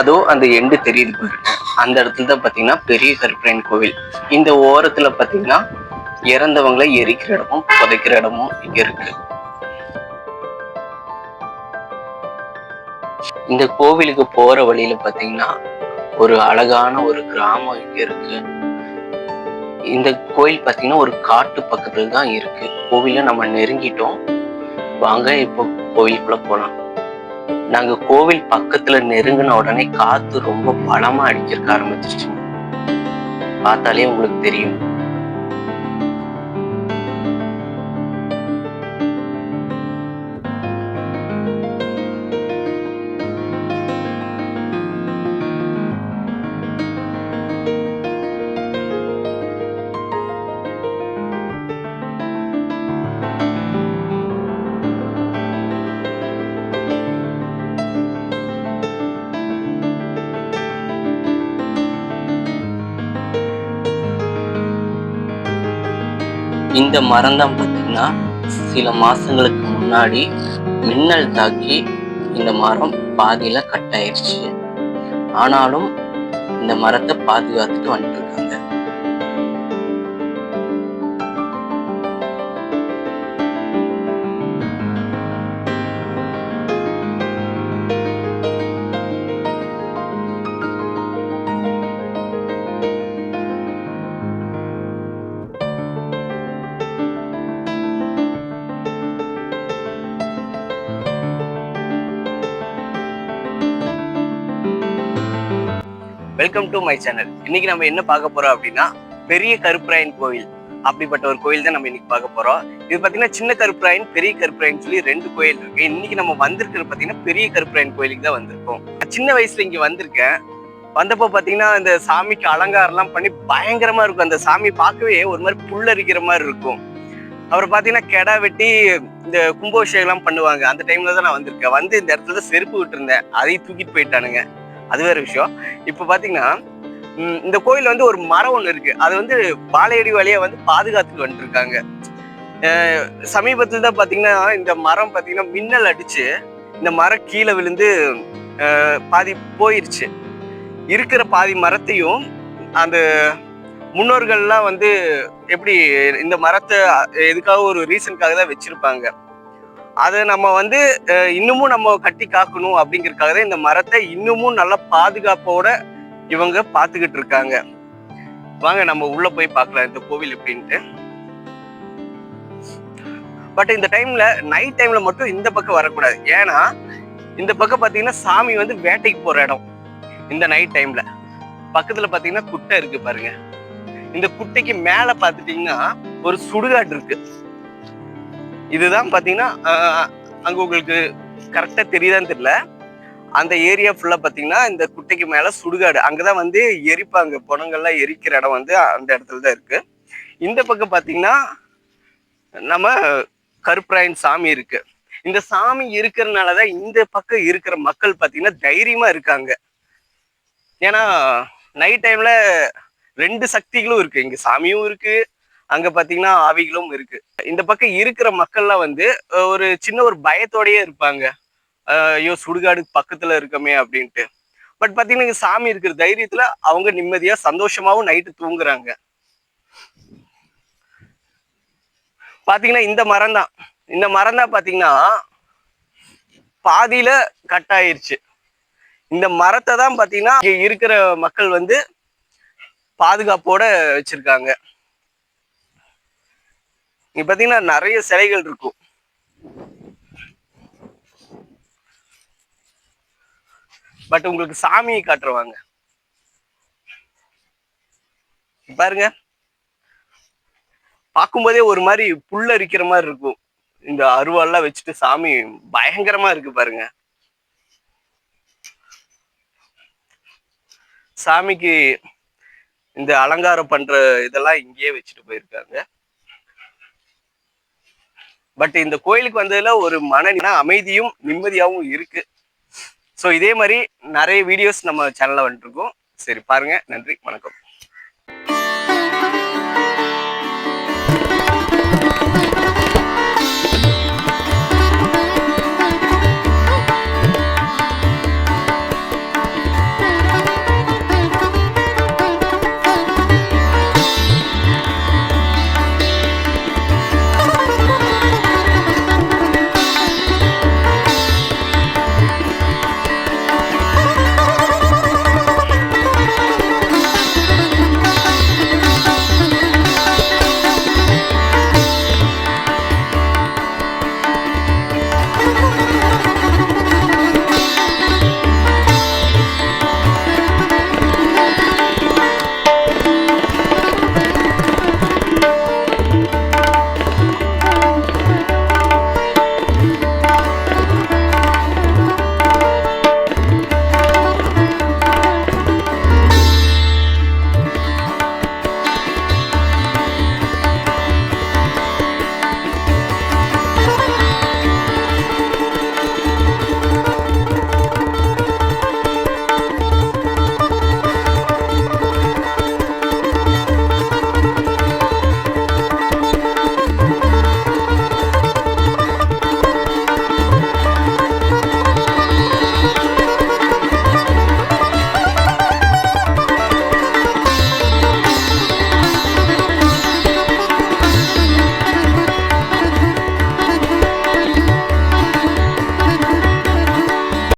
அதோ அந்த எண்டு தெரியுது பாருங்க. அந்த இடத்துல தான் பார்த்தீங்கன்னா பெரிய கருப்பராயன் கோவில். இந்த ஓரத்துல பார்த்தீங்கன்னா இறந்தவங்களை எரிக்கிற இடமும் புதைக்கிற இடமும் இங்க இருக்கு. இந்த கோவிலுக்கு போற வழியில பார்த்தீங்கன்னா ஒரு அழகான ஒரு கிராமம் இங்க இருக்கு. இந்த கோயில் பார்த்தீங்கன்னா ஒரு காட்டு பக்கத்துல தான் இருக்கு. கோவில நம்ம நெருங்கிட்டோம். வாங்க இப்போ கோவிலுக்குள்ள போலாம். நாங்க கோவில் பக்கத்துல நெருங்கின உடனே காத்து ரொம்ப பலமா அடிக்கிறக்க ஆரம்பிச்சிருச்சு பார்த்தாலே உங்களுக்கு தெரியும். இந்த மரம் தான் பார்த்தீங்கன்னா சில மாதங்களுக்கு முன்னாடி மின்னல் தாக்கி இந்த மரம் பாதியில் கட் ஆயிடுச்சு ஆனாலும் இந்த மரத்தை பாதுகாத்துட்டு வந்துட்டு இருக்காங்க. வெல்கம் டு மை சேனல் இன்னைக்கு நம்ம என்ன பார்க்க போறோம் அப்படின்னா பெரிய கருப்பராயன் கோவில் அப்படிப்பட்ட ஒரு கோயில் தான் நம்ம இன்னைக்கு பார்க்க போறோம். இது பாத்தீங்கன்னா சின்ன கருப்பராயன் பெரிய கருப்பராயன் சொல்லி ரெண்டு கோயில் இருக்கு. இன்னைக்கு நம்ம வந்திருக்கிறது பாத்தீங்கன்னா பெரிய கருப்பராயன் கோயிலுக்கு தான் வந்திருக்கோம். சின்ன வயசுல இங்க வந்திருக்கேன். வந்தப்போ பாத்தீங்கன்னா இந்த சாமிக்கு அலங்காரம்லாம் பண்ணி பயங்கரமா இருக்கும். அந்த சாமி பார்க்கவே ஒரு மாதிரி புல்லரிக்கிற மாதிரி இருக்கும். அப்புறம் பாத்தீங்கன்னா கெடா வெட்டி இந்த கும்பாபிஷேகம் எல்லாம் பண்ணுவாங்க. அந்த டைம்ல தான் நான் வந்திருக்கேன். வந்து இந்த இடத்துல தான் செருப்பு விட்டுருந்தேன். அதையும் தூக்கிட்டு போயிட்டானுங்க. அது வேற விஷயம். இப்போ பார்த்தீங்கன்னா இந்த கோயில் வந்து ஒரு மரம் ஒன்று இருக்கு. அது வந்து வாழையடி வழியை வந்து பாதுகாத்துட்டு வந்துருக்காங்க. சமீபத்தில் தான் பார்த்தீங்கன்னா இந்த மரம் பார்த்தீங்கன்னா மின்னல் அடிச்சு இந்த மரம் கீழே விழுந்து பாதி போயிருச்சு. இருக்கிற பாதி மரத்தையும் அந்த முன்னோர்கள்லாம் வந்து எப்படி இந்த மரத்தை எதுக்காக ஒரு ரீசனுக்காக தான் வச்சிருப்பாங்க. அதை நம்ம வந்து இன்னமும் நம்ம கட்டி காக்கணும் அப்படிங்கிறதுக்காக தான் இந்த மரத்தை இன்னமும் நல்ல பாதுகாப்போட இவங்க பார்த்துக்கிட்டு இருக்காங்க. வாங்க நம்ம உள்ள போய் பார்க்கலாம் இந்த கோவில் எப்படின்ட்டு. பட் இந்த டைம்ல நைட் டைம்ல மட்டும் இந்த பக்கம் வரக்கூடாது. ஏன்னா இந்த பக்கம் பார்த்தீங்கன்னா சாமி வந்து வேட்டைக்கு போற இடம். இந்த நைட் டைம்ல பக்கத்துல பாத்தீங்கன்னா குட்டை இருக்கு பாருங்க. இந்த குட்டைக்கு மேல பார்த்துட்டீங்கன்னா ஒரு சுடுகாடு இருக்கு. இதுதான் பார்த்தீங்கன்னா அங்கே உங்களுக்கு கரெக்டாக தெரியுதான்னு தெரியல. அந்த ஏரியா ஃபுல்லாக பார்த்தீங்கன்னா இந்த குட்டைக்கு மேலே சுடுகாடு. அங்கே தான் வந்து எரிப்பாங்க. புனங்கள்லாம் எரிக்கிற இடம் வந்து அந்த இடத்துல தான் இருக்குது இந்த பக்கம் பார்த்தீங்கன்னா நம்ம கருப்பராயன் சாமி இருக்குது இந்த சாமி இருக்கிறதுனாலதான் இந்த பக்கம் இருக்கிற மக்கள் பார்த்தீங்கன்னா தைரியமாக இருக்காங்க. ஏன்னா நைட் டைமில் ரெண்டு சக்திகளும் இருக்குது இங்கே சாமியும் இருக்குது அங்க பாத்தீங்கன்னா ஆவிகளும் இருக்கு. இந்த பக்கம் இருக்கிற மக்கள்லாம் வந்து ஒரு சின்ன ஒரு பயத்தோடயே இருப்பாங்க. அஹ், ஐயோ சுடுகாடு பக்கத்துல இருக்கமே அப்படின்ட்டு. பட் பாத்தீங்கன்னா இங்க சாமி இருக்கிற தைரியத்துல அவங்க நிம்மதியா சந்தோஷமாவும் நைட்டு தூங்குறாங்க. பாத்தீங்கன்னா இந்த மரம் தான். இந்த மரம் தான் பாத்தீங்கன்னா பாதியில கட் ஆயிருச்சு. இந்த மரத்தை தான் பாத்தீங்கன்னா இங்க இருக்கிற மக்கள் வந்து பாதுகாப்போட வச்சிருக்காங்க. இங்க பாத்தீங்கன்னா நிறைய சிலைகள் இருக்கும் பட் உங்களுக்கு சாமியை காட்டுருவாங்க பாருங்க. பார்க்கும்போதே ஒரு மாதிரி புல்லரிக்கிற மாதிரி இருக்கும். இந்த அருவாள்லாம் வச்சுட்டு சாமி பயங்கரமா இருக்கு பாருங்க. சாமிக்கு இந்த அலங்காரம் பண்ற இதெல்லாம் இங்கேயே வச்சுட்டு போயிருக்காங்க. பட் இந்த கோயிலுக்கு வந்ததுல ஒரு மன அமைதியும் நிம்மதியாகவும் இருக்கு. ஸோ இதே மாதிரி நிறைய வீடியோஸ் நம்ம சேனலில் வந்துட்டுருக்கோம் சரி பாருங்க. நன்றி. வணக்கம்.